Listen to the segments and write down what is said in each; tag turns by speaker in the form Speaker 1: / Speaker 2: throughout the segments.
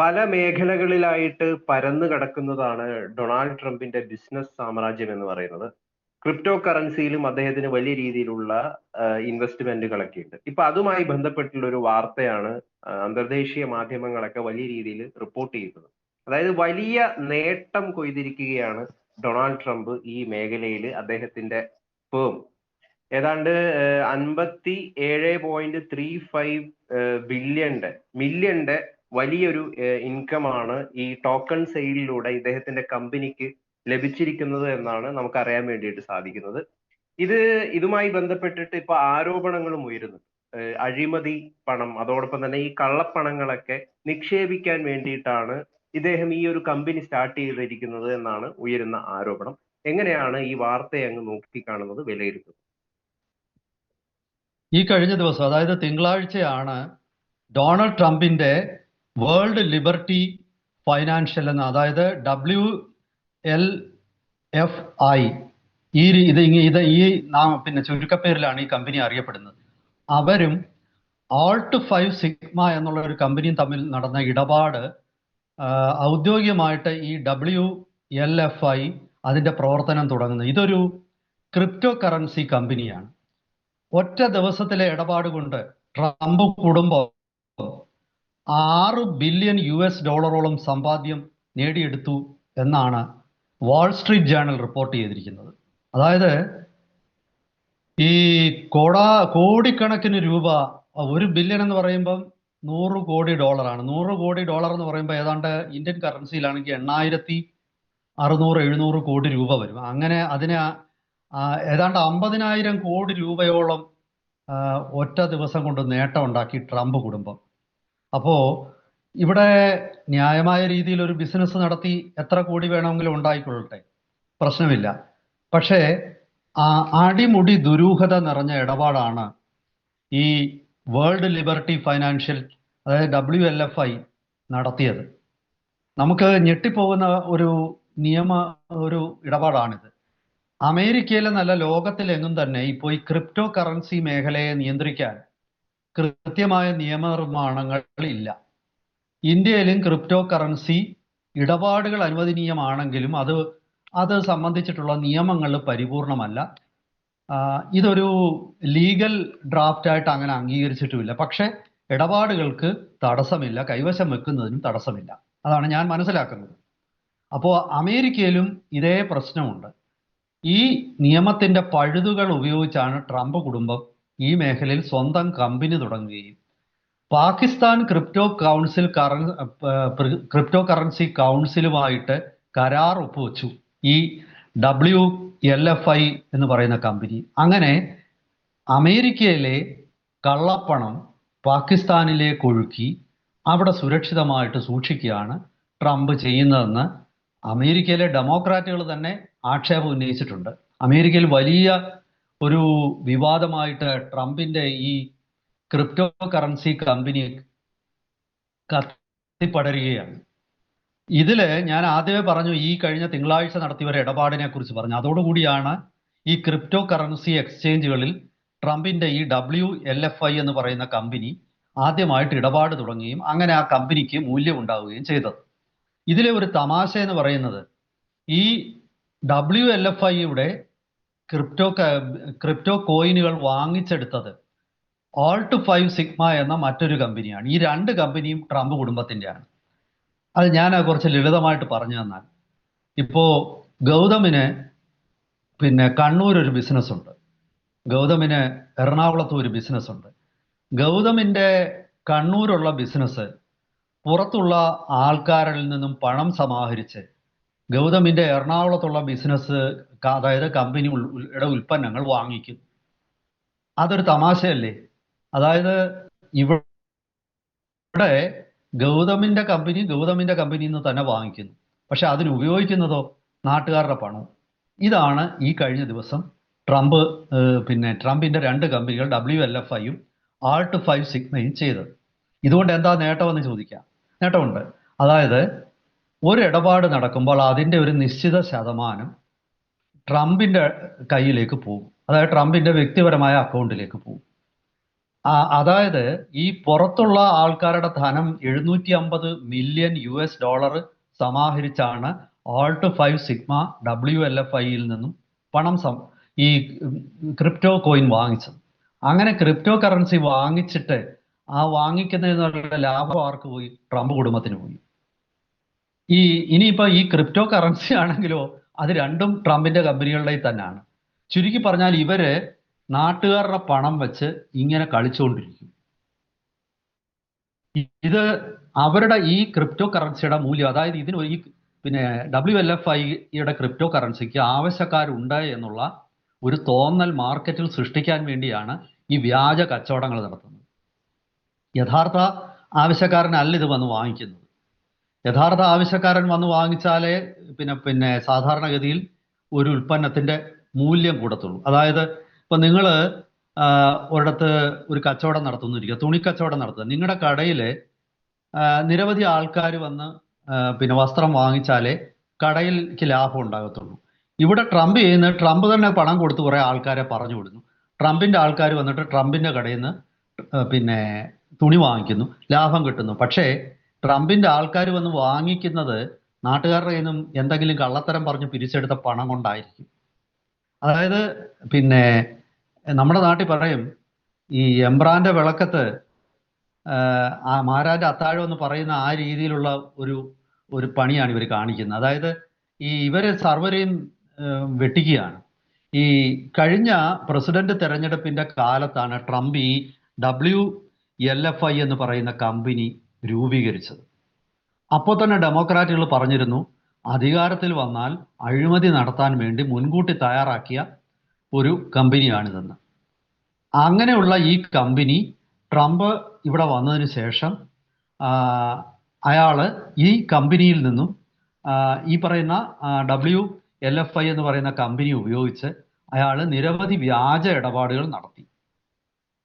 Speaker 1: പല മേഖലകളിലായിട്ട് പരന്നു കിടക്കുന്നതാണ് ഡൊണാൾഡ് ട്രംപിന്റെ ബിസിനസ് സാമ്രാജ്യം എന്ന് പറയുന്നത്. ക്രിപ്റ്റോ കറൻസിയിലും അദ്ദേഹത്തിന് വലിയ രീതിയിലുള്ള ഇൻവെസ്റ്റ്മെന്റുകളൊക്കെ ഉണ്ട് ഇപ്പൊ അതുമായി ബന്ധപ്പെട്ടുള്ള ഒരു വാർത്തയാണ് അന്തർദേശീയ മാധ്യമങ്ങളൊക്കെ വലിയ രീതിയിൽ റിപ്പോർട്ട് ചെയ്യുന്നത്. അതായത് വലിയ നേട്ടം കൊയ്തിരിക്കുകയാണ് ഡൊണാൾഡ് ട്രംപ് ഈ മേഖലയിൽ അദ്ദേഹത്തിന്റെ ഫേം ഏതാണ്ട് അൻപത്തി ഏഴ് പോയിന്റ് ത്രീ ഫൈവ് ബില്യന്റെ മില്യന്റെ വലിയൊരു ഇൻകം ആണ് ഈ ടോക്കൺ സെയിലിലൂടെ ഇദ്ദേഹത്തിന്റെ കമ്പനിക്ക് ലഭിച്ചിരിക്കുന്നത് എന്നാണ് നമുക്ക് അറിയാൻ വേണ്ടിയിട്ട് സാധിക്കുന്നത്. ഇത് ഇതുമായി ബന്ധപ്പെട്ടിട്ട് ഇപ്പൊ ആരോപണങ്ങളും ഉയരുന്നു അഴിമതി പണം അതോടൊപ്പം തന്നെ ഈ കള്ളപ്പണങ്ങളൊക്കെ നിക്ഷേപിക്കാൻ വേണ്ടിയിട്ടാണ് ഇദ്ദേഹം ഈ ഒരു കമ്പനി സ്റ്റാർട്ട് ചെയ്തിരിക്കുന്നത് എന്നാണ് ഉയരുന്ന ആരോപണം. എങ്ങനെയാണ് ഈ വാർത്തയെ അങ്ങ് നോക്കിക്കാണുന്നത് വിലയിരുത്തുന്നത്?
Speaker 2: ഈ കഴിഞ്ഞ ദിവസം അതായത് തിങ്കളാഴ്ചയാണ് ഡൊണാൾഡ് ട്രംപിന്റെ വേൾഡ് ലിബർട്ടി ഫൈനാൻഷ്യൽ എന്ന അതായത് ഡബ്ല്യു എൽ എഫ് ഐ. ഈ ഇത് ഇത് ഈ നാം പിന്നെ ചുരുക്കപ്പേരിലാണ് ഈ കമ്പനി അറിയപ്പെടുന്നത്. അവരും ആൾട്ട് ഫൈവ് സിഗ്മ എന്നുള്ള ഒരു കമ്പനിയും തമ്മിൽ നടന്ന ഇടപാട് ഔദ്യോഗികമായിട്ട് ഈ ഡബ്ല്യു എൽ എഫ് ഐ അതിന്റെ പ്രവർത്തനം തുടങ്ങുന്നത്. ഇതൊരു ക്രിപ്റ്റോ കറൻസി കമ്പനിയാണ്. ഒറ്റ ദിവസത്തിലെ ഇടപാട് കൊണ്ട് ട്രംപ് കുടുംബം ആറ് ബില്യൺ യു എസ് ഡോളറോളം സമ്പാദ്യം നേടിയെടുത്തു എന്നാണ് വാൾസ്ട്രീറ്റ് ജേണൽ റിപ്പോർട്ട് ചെയ്തിരിക്കുന്നത്. അതായത് ഈ കോടാ കോടിക്കണക്കിന് രൂപ ഒരു ബില്യൺ എന്ന് പറയുമ്പം നൂറ് കോടി ഡോളറാണ്. നൂറ് കോടി ഡോളർ എന്ന് പറയുമ്പോൾ ഏതാണ്ട് ഇന്ത്യൻ കറൻസിയിലാണെങ്കിൽ എണ്ണായിരത്തി അറുന്നൂറ് എഴുന്നൂറ് കോടി രൂപ വരും. അങ്ങനെ അതിന് ഏതാണ്ട് അമ്പതിനായിരം കോടി രൂപയോളം ഒറ്റ ദിവസം കൊണ്ട് നേട്ടം ഉണ്ടാക്കി ട്രംപ് കുടുംബം. അപ്പോ ഇവിടെ ന്യായമായ രീതിയിൽ ഒരു ബിസിനസ് നടത്തി എത്ര കോടി വേണമെങ്കിലും ഉണ്ടായിക്കൊള്ളട്ടെ? പ്രശ്നമില്ല. പക്ഷേ ആ അടിമുടി ദുരൂഹത നിറഞ്ഞ ഇടപാടാണ് ഈ വേൾഡ് ലിബർട്ടി ഫൈനാൻഷ്യൽ അതായത് ഡബ്ല്യു എൽ എഫ് ഐ നടത്തിയത്. നമുക്ക് ഞെട്ടിപ്പോകുന്ന ഒരു നിയമ ഒരു ഇടപാടാണിത്. അമേരിക്കയിലെന്നല്ല ലോകത്തിലെങ്ങും തന്നെ ഇപ്പോൾ ഈ ക്രിപ്റ്റോ കറൻസി മേഖലയെ നിയന്ത്രിക്കാൻ കൃത്യമായ നിയമനിർമ്മാണങ്ങൾ ഇല്ല ഇന്ത്യയിലും ക്രിപ്റ്റോ കറൻസി ഇടപാടുകൾ അനുവദനീയമാണെങ്കിലും അത് അത് സംബന്ധിച്ചിട്ടുള്ള നിയമങ്ങൾ പരിപൂർണമല്ല. ഇതൊരു ലീഗൽ ഡ്രാഫ്റ്റ് ആയിട്ട് അങ്ങനെ അംഗീകരിച്ചിട്ടുമില്ല. പക്ഷെ ഇടപാടുകൾക്ക് തടസ്സമില്ല കൈവശം വെക്കുന്നതിനും തടസ്സമില്ല. അതാണ് ഞാൻ മനസ്സിലാക്കുന്നത്. അപ്പോൾ അമേരിക്കയിലും ഇതേ പ്രശ്നമുണ്ട്. ഈ നിയമത്തിന്റെ പഴുതുകൾ ഉപയോഗിച്ചാണ് ട്രംപ് കുടുംബം ഈ മേഖലയിൽ സ്വന്തം കമ്പനി തുടങ്ങുകയും. Pakistan crypto council crypto currency കൗൺസിലുമായിട്ട് കരാർ ഒപ്പുവെച്ചു. ഈ ഡബ്ല്യു എൽ എഫ് ഐ എന്ന് പറയുന്ന കമ്പനി. അങ്ങനെ അമേരിക്കയിലെ കള്ളപ്പണം പാകിസ്ഥാനിലേക്ക് ഒഴുക്കി അവിടെ സുരക്ഷിതമായിട്ട് സൂക്ഷിക്കുകയാണ് ട്രംപ് ചെയ്യുന്നതെന്ന് അമേരിക്കയിലെ ഡെമോക്രാറ്റുകൾ തന്നെ ആക്ഷേപം ഉന്നയിച്ചിട്ടുണ്ട്. അമേരിക്കയിൽ വലിയ ഒരു വിവാദമായിട്ട് ട്രംപിന്റെ ഈ ക്രിപ്റ്റോ കറൻസി കമ്പനി കത്തിപ്പടരുകയാണ്. ഇതിൽ ഞാൻ ആദ്യമേ പറഞ്ഞു ഈ കഴിഞ്ഞ തിങ്കളാഴ്ച നടത്തിയ ഒരു ഇടപാടിനെ കുറിച്ച് പറഞ്ഞു. അതോടുകൂടിയാണ് ഈ ക്രിപ്റ്റോ കറൻസി എക്സ്ചേഞ്ചുകളിൽ ട്രംപിന്റെ ഈ ഡബ്ല്യു എൽ എഫ് ഐ എന്ന് പറയുന്ന കമ്പനി ആദ്യമായിട്ട് ഇടപാട് തുടങ്ങുകയും അങ്ങനെ ആ കമ്പനിക്ക് മൂല്യം ഉണ്ടാവുകയും ചെയ്തത്. ഇതിലെ ഒരു തമാശ എന്ന് പറയുന്നത് ഈ ഡബ്ല്യു എൽ എഫ് ഐയുടെ ക്രിപ്റ്റോ ക്രിപ്റ്റോ കോയിനുകൾ വാങ്ങിച്ചെടുത്തത് ഓൾട്ട് ഫൈവ് സിഗ്മ എന്ന മറ്റൊരു കമ്പനിയാണ് ഈ രണ്ട് കമ്പനിയും ട്രംപ് കുടുംബത്തിന്റെയാണ്. അത് ഞാൻ കുറച്ച് ലളിതമായിട്ട് പറഞ്ഞു തന്നാൽ ഇപ്പോൾ ഗൗതമിന് പിന്നെ കണ്ണൂർ ഒരു ബിസിനസ് ഉണ്ട് ഗൗതമിന് എറണാകുളത്ത് ഒരു ബിസിനസ് ഉണ്ട് ഗൗതമിന്റെ കണ്ണൂരുള്ള ബിസിനസ് പുറത്തുള്ള ആൾക്കാരിൽ നിന്നും പണം സമാഹരിച്ച് ഗൗതമിന്റെ എറണാകുളത്തുള്ള ബിസിനസ് അതായത് കമ്പനിയുടെ ഉൽപ്പന്നങ്ങൾ വാങ്ങിക്കും. അതൊരു തമാശയല്ലേ? അതായത് ഇവിടെ ഗൗതമിന്റെ കമ്പനി ഗൗതമിന്റെ കമ്പനിയിൽ നിന്ന് തന്നെ വാങ്ങിക്കുന്നു. പക്ഷെ അതിന് ഉപയോഗിക്കുന്നതോ നാട്ടുകാരുടെ പണം ഇതാണ് ഈ കഴിഞ്ഞ ദിവസം ട്രംപ് പിന്നെ ട്രംപിന്റെ രണ്ട് കമ്പനികൾ ഡബ്ല്യു എൽ എഫ് ഐയും ആൾട്ട് ഫൈവ് സിഗ്നയും ചെയ്തത്. ഇതുകൊണ്ട് എന്താ നേട്ടമെന്ന് ചോദിക്കാം. നേട്ടമുണ്ട്. അതായത് ഒരു ഇടപാട് നടക്കുമ്പോൾ അതിന്റെ ഒരു നിശ്ചിത ശതമാനം ട്രംപിന്റെ കയ്യിലേക്ക് പോകും. അതായത് ട്രംപിന്റെ വ്യക്തിപരമായ അക്കൗണ്ടിലേക്ക് പോകും. അതായത് ഈ പുറത്തുള്ള ആൾക്കാരുടെ ധനം എഴുന്നൂറ്റി അമ്പത് million U S dollar സമാഹരിച്ചാണ് alt five sigma W L F ഐയിൽ നിന്നും പണം സം ഈ ക്രിപ്റ്റോ കോയിൻ വാങ്ങിച്ചത്. അങ്ങനെ ക്രിപ്റ്റോ കറൻസി വാങ്ങിച്ചിട്ട് ആ വാങ്ങിക്കുന്നതിനുള്ള ലാഭം ആർക്ക് പോയി? ട്രംപ് കുടുംബത്തിന് പോയി. ഈ ഇനിയിപ്പോ ഈ ക്രിപ്റ്റോ കറൻസി ആണെങ്കിലോ അത് രണ്ടും ട്രംപിന്റെ കമ്പനികളുടെ തന്നെയാണ്. ചുരുക്കി പറഞ്ഞാൽ ഇവർ നാട്ടുകാരുടെ പണം വെച്ച് ഇങ്ങനെ കളിച്ചുകൊണ്ടിരിക്കും. ഇത് അവരുടെ ഈ ക്രിപ്റ്റോ കറൻസിയുടെ മൂല്യം അതായത് ഇതിന് ഈ പിന്നെ ഡബ്ല്യു എൽ എഫ് ഐയുടെ ക്രിപ്റ്റോ കറൻസിക്ക് ആവശ്യക്കാരുണ്ട് എന്നുള്ള ഒരു തോന്നൽ മാർക്കറ്റിൽ സൃഷ്ടിക്കാൻ വേണ്ടിയാണ് ഈ വ്യാജ കച്ചവടങ്ങൾ നടത്തുന്നത്. യഥാർത്ഥ ആവശ്യക്കാരനല്ല ഇത് വന്ന് വാങ്ങിക്കുന്നത്. യഥാർത്ഥ ആവശ്യക്കാരൻ വന്ന് വാങ്ങിച്ചാലേ പിന്നെ പിന്നെ സാധാരണഗതിയിൽ ഒരു ഉൽപ്പന്നത്തിന്റെ മൂല്യം കൂടത്തുള്ളൂ. അതായത് ഇപ്പൊ നിങ്ങൾ ഒരിടത്ത് ഒരു കച്ചവടം നടത്തുന്നിരിക്കുക തുണിക്കച്ചവടം നടത്തുക. നിങ്ങളുടെ കടയിൽ നിരവധി ആൾക്കാർ വന്ന് പിന്നെ വസ്ത്രം വാങ്ങിച്ചാലേ കടയിലേക്ക് ലാഭം ഉണ്ടാകത്തുള്ളൂ. ഇവിടെ ട്രംപ് ചെയ്യുന്ന ട്രംപ് തന്നെ പണം കൊടുത്ത് കുറേ ആൾക്കാരെ പറഞ്ഞു വിടുന്നു. ട്രംപിന്റെ ആൾക്കാർ വന്നിട്ട് ട്രംപിന്റെ കടയിൽ നിന്ന് പിന്നെ തുണി വാങ്ങിക്കുന്നു ലാഭം കിട്ടുന്നു. പക്ഷേ ട്രംപിന്റെ ആൾക്കാർ വന്ന് വാങ്ങിക്കുന്നത് നാട്ടുകാരുടെ കയ്യിൽ നിന്നും എന്തെങ്കിലും കള്ളത്തരം പറഞ്ഞ് പിരിച്ചെടുത്ത പണം കൊണ്ടായിരിക്കും. അതായത് പിന്നെ നമ്മുടെ നാട്ടിൽ പറയും ഈ എംബ്രാന്റെ വിളക്കത്ത് ആ മാരാന്റെ അത്താഴം എന്ന് പറയുന്ന ആ രീതിയിലുള്ള ഒരു ഒരു പണിയാണ് ഇവർ കാണിക്കുന്നത്. അതായത് ഈ ഇവരെ സർവരെയും വെട്ടിക്കുകയാണ്. ഈ കഴിഞ്ഞ പ്രസിഡന്റ് തെരഞ്ഞെടുപ്പിന്റെ കാലത്താണ് ട്രംപ് ഈ ഡബ്ല്യു എൽ എഫ് ഐ എന്ന് പറയുന്ന കമ്പനി രൂപീകരിച്ചത്. അപ്പോൾ തന്നെ ഡെമോക്രാറ്റുകൾ പറഞ്ഞിരുന്നു അധികാരത്തിൽ വന്നാൽ അഴിമതി നടത്താൻ വേണ്ടി മുൻകൂട്ടി തയ്യാറാക്കിയ ഒരു കമ്പനിയാണിതെന്ന്. അങ്ങനെയുള്ള ഈ കമ്പനി ട്രംപ് ഇവിടെ വന്നതിന് ശേഷം അയാൾ ഈ കമ്പനിയിൽ നിന്നും ഈ പറയുന്ന ഡബ്ല്യു എൽ എഫ് ഐ എന്ന് പറയുന്ന കമ്പനി ഉപയോഗിച്ച് അയാൾ നിരവധി വ്യാജ ഇടപാടുകൾ നടത്തി.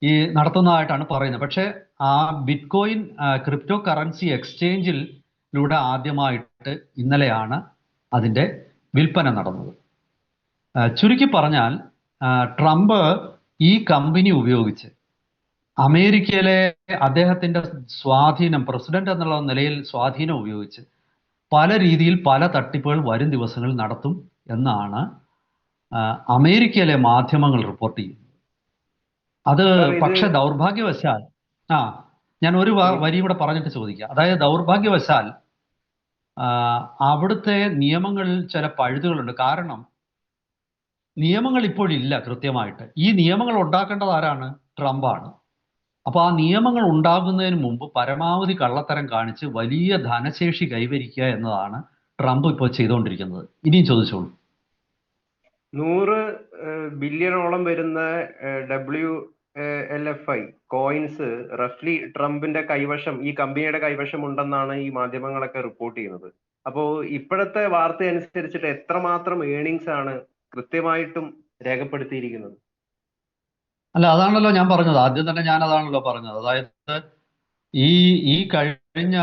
Speaker 2: ഈ നടത്തുന്നതായിട്ടാണ് പറയുന്നത്. പക്ഷേ ആ ബിറ്റ് കോയിൻ ക്രിപ്റ്റോ കറൻസി എക്സ്ചേഞ്ചിലൂടെ ആദ്യമായിട്ട് ഇന്നലെയാണ് അതിന്റെ വിൽപ്പന നടന്നത്. ചുരുക്കി പറഞ്ഞാൽ ട്രംപ് ഈ കമ്പനി ഉപയോഗിച്ച് അമേരിക്കയിലെ അദ്ദേഹത്തിന്റെ സ്വാധീനം പ്രസിഡന്റ് എന്നുള്ള നിലയിൽ സ്വാധീനം ഉപയോഗിച്ച് പല രീതിയിൽ പല തട്ടിപ്പുകൾ വരും ദിവസങ്ങളിൽ നടത്തും എന്നാണ് അമേരിക്കയിലെ മാധ്യമങ്ങൾ റിപ്പോർട്ട് ചെയ്യുന്നത്. അത് പക്ഷെ ദൗർഭാഗ്യവശാൽ ആ ഞാൻ ഒരു വരി കൂടെ പറഞ്ഞിട്ട് ചോദിക്കാം. അതായത് ദൗർഭാഗ്യവശാൽ അവിടുത്തെ നിയമങ്ങളിൽ ചില പഴുതുകളുണ്ട്. കാരണം നിയമങ്ങൾ ഇപ്പോഴില്ല കൃത്യമായിട്ട്. ഈ നിയമങ്ങൾ ഉണ്ടാക്കേണ്ടത് ആരാണ്? ട്രംപാണ്. അപ്പൊ ആ നിയമങ്ങൾ ഉണ്ടാകുന്നതിന് മുമ്പ് പരമാവധി കള്ളത്തരം കാണിച്ച് വലിയ ധനശേഷി കൈവരിക്കുക എന്നതാണ് ട്രംപ് ഇപ്പോൾ ചെയ്തുകൊണ്ടിരിക്കുന്നത്. ഇനിയും ചോദിച്ചോളൂ.
Speaker 1: നൂറ് ബില്യണോളം വരുന്ന W L F I coins റഫ്ലി ട്രംപിന്റെ കൈവശം ഈ കമ്പനിയുടെ കൈവശം ഉണ്ടെന്നാണ് ഈ മാധ്യമങ്ങളൊക്കെ റിപ്പോർട്ട് ചെയ്യുന്നത്. അപ്പോ ഇപ്പോഴത്തെ വാർത്ത അനുസരിച്ചിട്ട് എത്രമാത്രം ഏണിങ്സ് ആണ് കൃത്യമായിട്ടും രേഖപ്പെടുത്തിയിരിക്കുന്നത്?
Speaker 2: അല്ല അതാണല്ലോ ഞാൻ പറഞ്ഞത്. ആദ്യം തന്നെ ഞാൻ അതാണല്ലോ പറഞ്ഞത്. അതായത് ഈ ഈ കഴിഞ്ഞ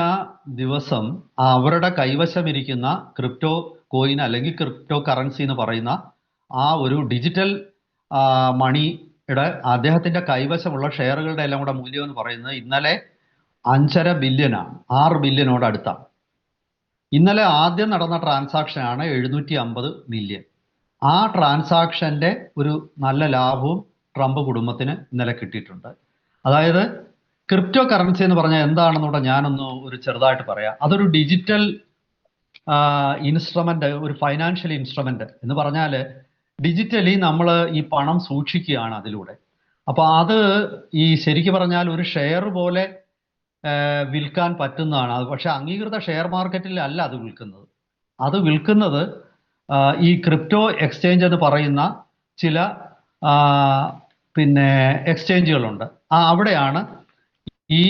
Speaker 2: ദിവസം അവരുടെ കൈവശം ഇരിക്കുന്ന ക്രിപ്റ്റോ കോയിൻ അല്ലെങ്കിൽ ക്രിപ്റ്റോ കറൻസി എന്ന് പറയുന്ന ആ ഒരു ഡിജിറ്റൽ മണിയുടെ അദ്ദേഹത്തിന്റെ കൈവശമുള്ള ഷെയറുകളുടെ എല്ലാം കൂടെ മൂല്യം എന്ന് പറയുന്നത് ഇന്നലെ അഞ്ചര ബില്യനാണ് ആറ് ബില്യനോട് അടുത്താണ് ഇന്നലെ ആദ്യം നടന്ന ട്രാൻസാക്ഷൻ ആണ് എഴുന്നൂറ്റി അമ്പത് മില്യൺ ആ ട്രാൻസാക്ഷന്റെ ഒരു നല്ല ലാഭവും ട്രംപ് കുടുംബത്തിന് ഇന്നലെ കിട്ടിയിട്ടുണ്ട്. അതായത് ക്രിപ്റ്റോ കറൻസി എന്ന് പറഞ്ഞാൽ എന്താണെന്നൂടെ ഞാനൊന്ന് ഒരു ചെറുതായിട്ട് പറയാം. അതൊരു ഡിജിറ്റൽ ഇൻസ്ട്രുമെന്റ് ഒരു ഫൈനാൻഷ്യൽ ഇൻസ്ട്രുമെന്റ് എന്ന് പറഞ്ഞാൽ ഡിജിറ്റലി നമ്മൾ ഈ പണം സൂക്ഷിക്കുകയാണ് അതിലൂടെ. അപ്പൊ അത് ഈ ശരിക്ക് പറഞ്ഞാൽ ഒരു ഷെയർ പോലെ വിൽക്കാൻ പറ്റുന്നതാണ്. അത് പക്ഷെ അംഗീകൃത ഷെയർ മാർക്കറ്റിൽ അല്ല അത് വിൽക്കുന്നത്. അത് വിൽക്കുന്നത് ഈ ക്രിപ്റ്റോ എക്സ്ചേഞ്ച് എന്ന് പറയുന്ന ചില പിന്നെ എക്സ്ചേഞ്ചുകളുണ്ട്. ആ അവിടെയാണ് ഈ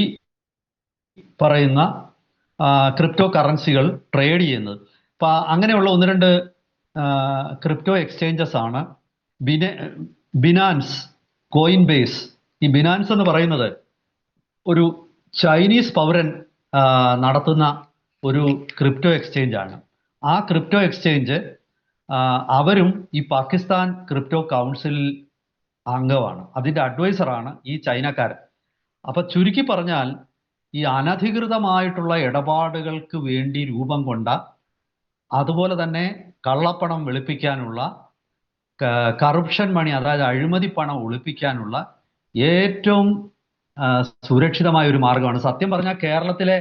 Speaker 2: പറയുന്ന ക്രിപ്റ്റോ കറൻസികൾ ട്രേഡ് ചെയ്യുന്നത്. അപ്പൊ അങ്ങനെയുള്ള ഒന്ന് രണ്ട് ക്രിപ്റ്റോ എക്സ്ചേഞ്ചസ് ആണ്. ബിന ബിനാൻസ് കോയിൻ ബേസ് ഈ ബിനാൻസ് എന്ന് പറയുന്നത് ഒരു ചൈനീസ് പൗരൻ നടത്തുന്ന ഒരു ക്രിപ്റ്റോ എക്സ്ചേഞ്ച് ആണ്. ആ ക്രിപ്റ്റോ എക്സ്ചേഞ്ച് അവരും ഈ പാകിസ്ഥാൻ ക്രിപ്റ്റോ കൗൺസിലിൽ അംഗമാണ്. അതിന്റെ അഡ്വൈസറാണ് ഈ ചൈനക്കാരൻ. അപ്പൊ ചുരുക്കി പറഞ്ഞാൽ ഈ അനധികൃതമായിട്ടുള്ള ഇടപാടുകൾക്ക് വേണ്ടി രൂപം കൊണ്ട അതുപോലെ തന്നെ കള്ളപ്പണം വെളുപ്പിക്കാനുള്ള കറപ്ഷൻ മണി അതായത് അഴിമതി പണം ഒളിപ്പിക്കാനുള്ള ഏറ്റവും സുരക്ഷിതമായ ഒരു മാർഗമാണ് സത്യം പറഞ്ഞാൽ കേരളത്തിലെ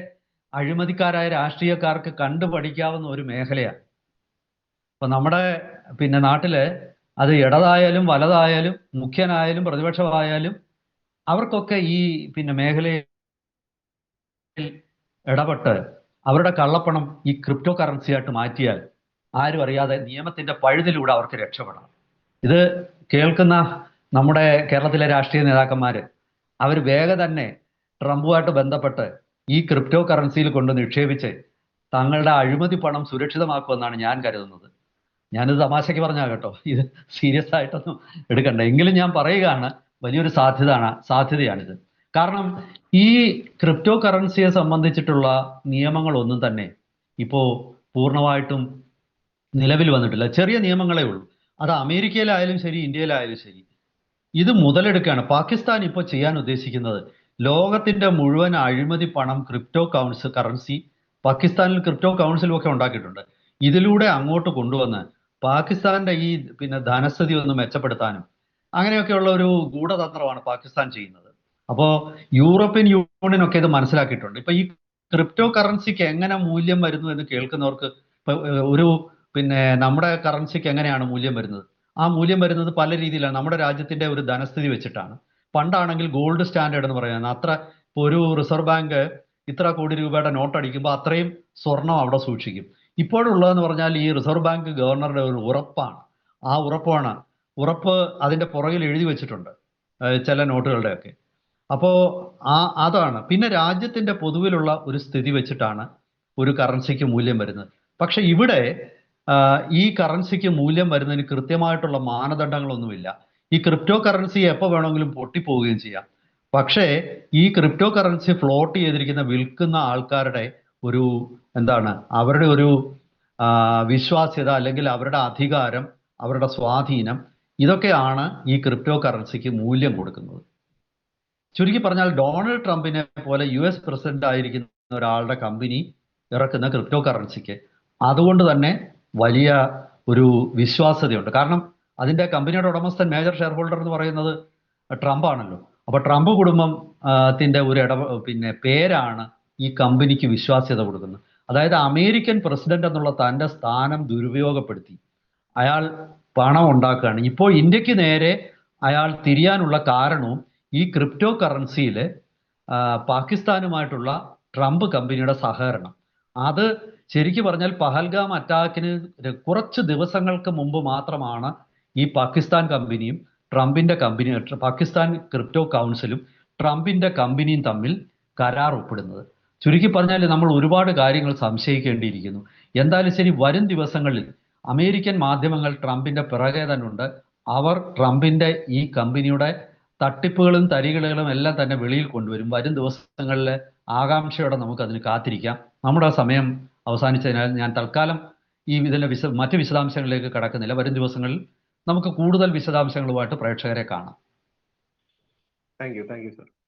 Speaker 2: അഴിമതിക്കാരായ രാഷ്ട്രീയക്കാർക്ക് കണ്ടുപഠിക്കാവുന്ന ഒരു മേഖലയാണ്. ഇപ്പൊ നമ്മുടെ പിന്നെ നാട്ടിൽ അത് ഇടതായാലും വലതായാലും മുഖ്യനായാലും പ്രതിപക്ഷമായാലും അവർക്കൊക്കെ ഈ പിന്നെ മേഖലയിൽ ഇടപെട്ട് അവരുടെ കള്ളപ്പണം ഈ ക്രിപ്റ്റോ കറൻസി ആയിട്ട് മാറ്റിയാൽ ആരും അറിയാതെ നിയമത്തിന്റെ പഴുതിലൂടെ അവർക്ക് രക്ഷപ്പെടണം. ഇത് കേൾക്കുന്ന നമ്മുടെ കേരളത്തിലെ രാഷ്ട്രീയ നേതാക്കന്മാർ അവർ വേഗം തന്നെ ട്രംപുമായിട്ട് ബന്ധപ്പെട്ട് ഈ ക്രിപ്റ്റോ കറൻസിയിൽ കൊണ്ട് നിക്ഷേപിച്ച് തങ്ങളുടെ അഴിമതി പണം സുരക്ഷിതമാക്കുമെന്നാണ് ഞാൻ കരുതുന്നത്. ഞാനിത് തമാശയ്ക്ക് പറഞ്ഞാ കേട്ടോ. ഇത് സീരിയസ് ആയിട്ടൊന്നും എടുക്കണ്ട. എങ്കിലും ഞാൻ പറയുകയാണ് വലിയൊരു സാധ്യതയാണ് സാധ്യതയാണിത്. കാരണം ഈ ക്രിപ്റ്റോ കറൻസിയെ സംബന്ധിച്ചിട്ടുള്ള നിയമങ്ങളൊന്നും തന്നെ ഇപ്പോൾ പൂർണമായിട്ടും നിലവിൽ വന്നിട്ടില്ല. ചെറിയ നിയമങ്ങളേ ഉള്ളൂ. അത് അമേരിക്കയിലായാലും ശരി ഇന്ത്യയിലായാലും ശരി. ഇത് മുതലെടുക്കുകയാണ്. പാകിസ്ഥാൻ ഇപ്പോൾ ചെയ്യാൻ ഉദ്ദേശിക്കുന്നത് ലോകത്തിന്റെ മുഴുവൻ അഴിമതി പണം ക്രിപ്റ്റോ കൗൺസിൽ കറൻസി പാകിസ്ഥാനിൽ ക്രിപ്റ്റോ കൗൺസിലും ഒക്കെ ഉണ്ടാക്കിയിട്ടുണ്ട്. ഇതിലൂടെ അങ്ങോട്ട് കൊണ്ടുവന്ന് പാകിസ്ഥാന്റെ ഈ പിന്നെ ധനസ്ഥിതി ഒന്ന് മെച്ചപ്പെടുത്താനും അങ്ങനെയൊക്കെയുള്ള ഒരു ഗൂഢതന്ത്രമാണ് പാകിസ്ഥാൻ ചെയ്യുന്നത്. അപ്പോൾ യൂറോപ്യൻ യൂണിയൻ ഒക്കെ ഇത് മനസ്സിലാക്കിയിട്ടുണ്ട്. ഇപ്പൊ ഈ ക്രിപ്റ്റോ കറൻസിക്ക് എങ്ങനെ മൂല്യം വരുന്നു എന്ന് കേൾക്കുന്നവർക്ക് ഒരു പിന്നെ നമ്മുടെ കറൻസിക്ക് എങ്ങനെയാണ് മൂല്യം വരുന്നത്? ആ മൂല്യം വരുന്നത് പല രീതിയിലാണ്. നമ്മുടെ രാജ്യത്തിന്റെ ഒരു ധനസ്ഥിതി വെച്ചിട്ടാണ്. പണ്ടാണെങ്കിൽ ഗോൾഡ് സ്റ്റാൻഡേർഡ് എന്ന് പറയുന്നത് അത്ര ഇപ്പോൾ ഒരു റിസർവ് ബാങ്ക് ഇത്ര കോടി രൂപയുടെ നോട്ട് അടിക്കുമ്പോൾ അത്രയും സ്വർണം അവിടെ സൂക്ഷിക്കും. ഇപ്പോഴുള്ളതെന്ന് പറഞ്ഞാൽ ഈ റിസർവ് ബാങ്ക് ഗവർണറുടെ ഒരു ഉറപ്പാണ്. ആ ഉറപ്പാണ്. ഉറപ്പ് അതിന്റെ പുറകിൽ എഴുതി വെച്ചിട്ടുണ്ട് ചില നോട്ടുകളുടെയൊക്കെ. അപ്പോൾ ആ അതാണ്. പിന്നെ രാജ്യത്തിന്റെ പൊതുവിലുള്ള ഒരു സ്ഥിതി വെച്ചിട്ടാണ് ഒരു കറൻസിക്ക് മൂല്യം വരുന്നത്. പക്ഷെ ഇവിടെ ഈ കറൻസിക്ക് മൂല്യം വരുന്നതിന് കൃത്യമായിട്ടുള്ള മാനദണ്ഡങ്ങളൊന്നുമില്ല. ഈ ക്രിപ്റ്റോ കറൻസി എപ്പോൾ വേണമെങ്കിലും പൊട്ടിപ്പോവുകയും ചെയ്യാം. പക്ഷേ ഈ ക്രിപ്റ്റോ കറൻസി ഫ്ലോട്ട് ചെയ്തിരിക്കുന്ന വിൽക്കുന്ന ആൾക്കാരുടെ ഒരു എന്താണ് അവരുടെ ഒരു വിശ്വാസ്യത അല്ലെങ്കിൽ അവരുടെ അധികാരം അവരുടെ സ്വാധീനം ഇതൊക്കെയാണ് ഈ ക്രിപ്റ്റോ കറൻസിക്ക് മൂല്യം കൊടുക്കുന്നത്. ചുരുക്കി പറഞ്ഞാൽ ഡൊണാൾഡ് ട്രംപിനെ പോലെ യു എസ് പ്രസിഡന്റ് ആയിരിക്കുന്ന ഒരാളുടെ കമ്പനി ഇറക്കുന്ന ക്രിപ്റ്റോ കറൻസിക്ക് അതുകൊണ്ട് തന്നെ വലിയ ഒരു വിശ്വാസ്യതയുണ്ട്. കാരണം അതിന്റെ കമ്പനിയുടെ ഉടമസ്ഥൻ മേജർ ഷെയർ ഹോൾഡർ എന്ന് പറയുന്നത് ട്രംപ് ആണല്ലോ. അപ്പൊ ട്രംപ് കുടുംബം ത്തിന്റെ ഒരു ഇട പിന്നെ പേരാണ് ഈ കമ്പനിക്ക് വിശ്വാസ്യത കൊടുക്കുന്നത്. അതായത് അമേരിക്കൻ പ്രസിഡന്റ് എന്നുള്ള തന്റെ സ്ഥാനം ദുരുപയോഗപ്പെടുത്തി. അയാൾ പണം ഉണ്ടാക്കുകയാണ്. ഇപ്പോൾ ഇന്ത്യയ്ക്ക് നേരെ അയാൾ തിരിയാനുള്ള കാരണവും ഈ ക്രിപ്റ്റോ കറൻസിയിൽ പാകിസ്ഥാനുമായിട്ടുള്ള ട്രംപ് കമ്പനിയുടെ സഹകരണം. അത് ശരിക്കു പറഞ്ഞാൽ പഹൽഗാം അറ്റാക്കിന് കുറച്ച് ദിവസങ്ങൾക്ക് മുമ്പ് മാത്രമാണ് ഈ പാകിസ്ഥാൻ കമ്പനിയും ട്രംപിന്റെ കമ്പനി പാകിസ്ഥാൻ ക്രിപ്റ്റോ കൗൺസിലും ട്രംപിന്റെ കമ്പനിയും തമ്മിൽ കരാർ ഒപ്പിടുന്നത്. ചുരുക്കി പറഞ്ഞാൽ നമ്മൾ ഒരുപാട് കാര്യങ്ങൾ സംശയിക്കേണ്ടിയിരിക്കുന്നു. എന്തായാലും ശരി വരും ദിവസങ്ങളിൽ അമേരിക്കൻ മാധ്യമങ്ങൾ ട്രംപിന്റെ പിറകെ തന്നെ ഉണ്ട്. അവർ ട്രംപിന്റെ ഈ കമ്പനിയുടെ തട്ടിപ്പുകളും തരികിടകളും എല്ലാം തന്നെ വെളിയിൽ കൊണ്ടുവരും. വരും ദിവസങ്ങളിലെ ആകാംക്ഷയോടെ നമുക്ക് അതിന് കാത്തിരിക്കാം. നമ്മുടെ സമയം അവസാനിച്ചതിനാൽ ഞാൻ തൽക്കാലം ഈ ഇതിലെ വിശ മറ്റ് വിശദാംശങ്ങളിലേക്ക് കടക്കുന്നില്ല. വരും ദിവസങ്ങളിൽ നമുക്ക് കൂടുതൽ വിശദാംശങ്ങളുമായിട്ട് പ്രേക്ഷകരെ കാണാം.
Speaker 1: Thank you thank you sir